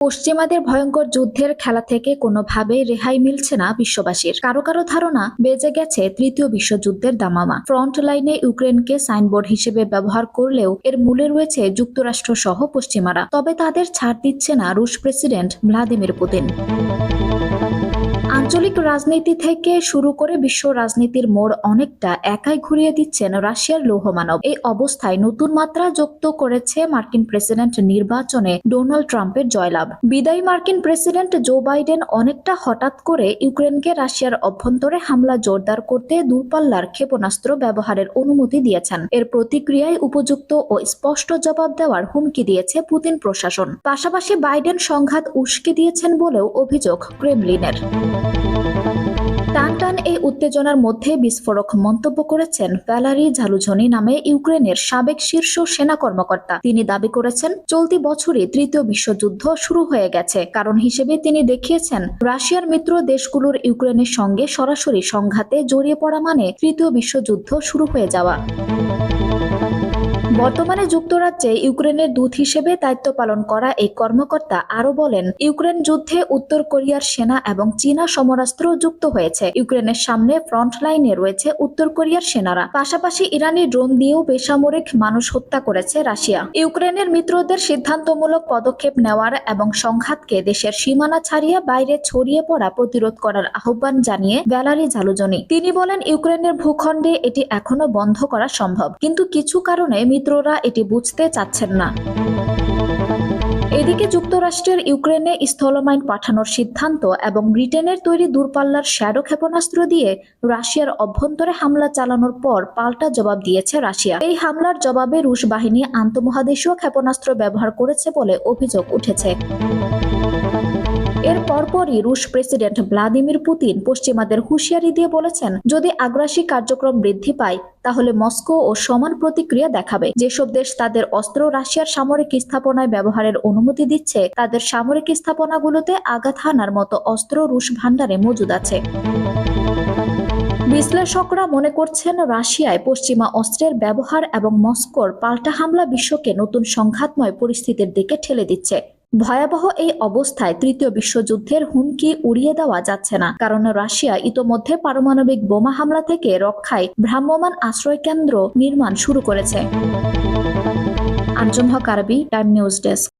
পশ্চিমাদের ভয়ঙ্কর যুদ্ধের খেলা থেকে কোনোভাবেই রেহাই মিলছে না বিশ্ববাসীর। কারও কারও ধারণা, বেজে গেছে তৃতীয় বিশ্বযুদ্ধের দামামা। ফ্রন্ট লাইনে ইউক্রেনকে সাইনবোর্ড হিসেবে ব্যবহার করলেও এর মূলে রয়েছে যুক্তরাষ্ট্র সহ পশ্চিমারা। তবে তাদের ছাড় দিচ্ছে না রুশ প্রেসিডেন্ট ভ্লাদিমির পুতিন। আঞ্চলিক রাজনীতি থেকে শুরু করে বিশ্ব রাজনীতির মোড় অনেকটা একাই ঘুরিয়ে দিচ্ছেন রাশিয়ার লৌহমানব এই অবস্থায় নতুন মাত্রা যুক্ত করেছে মার্কিন প্রেসিডেন্ট নির্বাচনে ডোনাল্ড ট্রাম্পের জয়লাভ। বিদায়ী মার্কিন প্রেসিডেন্ট জো বাইডেন অনেকটা হঠাৎ করে ইউক্রেনকে রাশিয়ার অভ্যন্তরে হামলা জোরদার করতে দূরপাল্লার ক্ষেপণাস্ত্র ব্যবহারের অনুমতি দিয়েছেন। এর প্রতিক্রিয়ায় উপযুক্ত ও স্পষ্ট জবাব দেওয়ার হুমকি দিয়েছে পুতিন প্রশাসন। পাশাপাশি বাইডেন সংঘাত উস্কে দিয়েছেন বলেও অভিযোগ ক্রেমলিনের। টান টান এই উত্তেজনার মধ্যে বিস্ফোরক মন্তব্য করেছেন ভ্যালারি ঝালুঝনি নামে ইউক্রেনের সাবেক শীর্ষ সেনা কর্মকর্তা। তিনি দাবি করেছেন, চলতি বছরই তৃতীয় বিশ্বযুদ্ধ শুরু হয়ে গেছে। কারণ হিসেবে তিনি দেখিয়েছেন, রাশিয়ার মিত্র দেশগুলোর ইউক্রেনের সঙ্গে সরাসরি সংঘাতে জড়িয়ে পড়া মানে তৃতীয় বিশ্বযুদ্ধ শুরু হয়ে যাওয়া। বর্তমানে যুক্তরাজ্যে ইউক্রেনের দূত হিসেবে দায়িত্ব পালন করা এই কর্মকর্তা আরও বলেন, ইউক্রেন যুদ্ধে উত্তর কোরিয়ার সেনা এবং চীনা সমরাস্ত্র যুক্ত হয়েছে। ইউক্রেনের সামনে ফ্রন্ট লাইনে রয়েছে উত্তর কোরিয়ার সেনারা। পাশাপাশি ইরানি ড্রোন দিয়েও বেসামরিক মানুষ হত্যা করেছে রাশিয়া। ইউক্রেনের মিত্রদের সিদ্ধান্তমূলক পদক্ষেপ নেওয়ার এবং সংঘাতকে দেশের সীমানা ছাড়িয়ে বাইরে ছড়িয়ে পড়া প্রতিরোধ করার আহ্বান জানিয়ে ভ্যালারি ঝালুজনি। তিনি বলেন, ইউক্রেনের ভূখণ্ডে এটি এখনও বন্ধ করা সম্ভব। কিন্তু কিছু কারণে মিত্ররা এটি বুঝতে চাচ্ছেন না। এদিকে যুক্তরাষ্ট্রের ইউক্রেনে স্থলমাইন পাঠানোর সিদ্ধান্ত এবং ব্রিটেনের তৈরি দূরপাল্লার শ্যাডো ক্ষেপণাস্ত্র দিয়ে রাশিয়ার অভ্যন্তরে হামলা চালানোর পর পাল্টা জবাব দিয়েছে রাশিয়া। এই হামলার জবাবে রুশ বাহিনী আন্তঃমহাদেশীয় ক্ষেপণাস্ত্র ব্যবহার করেছে বলে অভিযোগ উঠেছে। এর পরপরই রুশ প্রেসিডেন্ট ভ্লাদিমির পুতিন পশ্চিমাদের হুঁশিয়ারি দিয়ে বলেছেন, যদি আগ্রাসী কার্যক্রম বৃদ্ধি পায়, তাহলে মস্কো ও সমান প্রতিক্রিয়া দেখাবে। যেসব দেশ তাদের অস্ত্র রাশিয়ার সামরিক স্থাপনায় ব্যবহারের অনুমতি দিচ্ছে, তাদের সামরিক স্থাপনাগুলোতে আঘাত হানার মতো অস্ত্র রুশ ভাণ্ডারে মজুদ আছে। বিশ্লেষকরা মনে করছেন, রাশিয়ায় পশ্চিমা অস্ত্রের ব্যবহার এবং মস্কোর পাল্টা হামলা বিশ্বকে নতুন সংঘাতময় পরিস্থিতির দিকে ঠেলে দিচ্ছে। ভয়াবহ এই অবস্থায় তৃতীয় বিশ্বযুদ্ধের হুমকি উড়িয়ে দেওয়া যাচ্ছে না। কারণ রাশিয়া ইতোমধ্যে পারমাণবিক বোমা হামলা থেকে রক্ষায় ভ্রাম্যমান আশ্রয় কেন্দ্র নির্মাণ শুরু করেছে। আঞ্জুম হক আরবি, টাইম নিউজ ডেস্ক।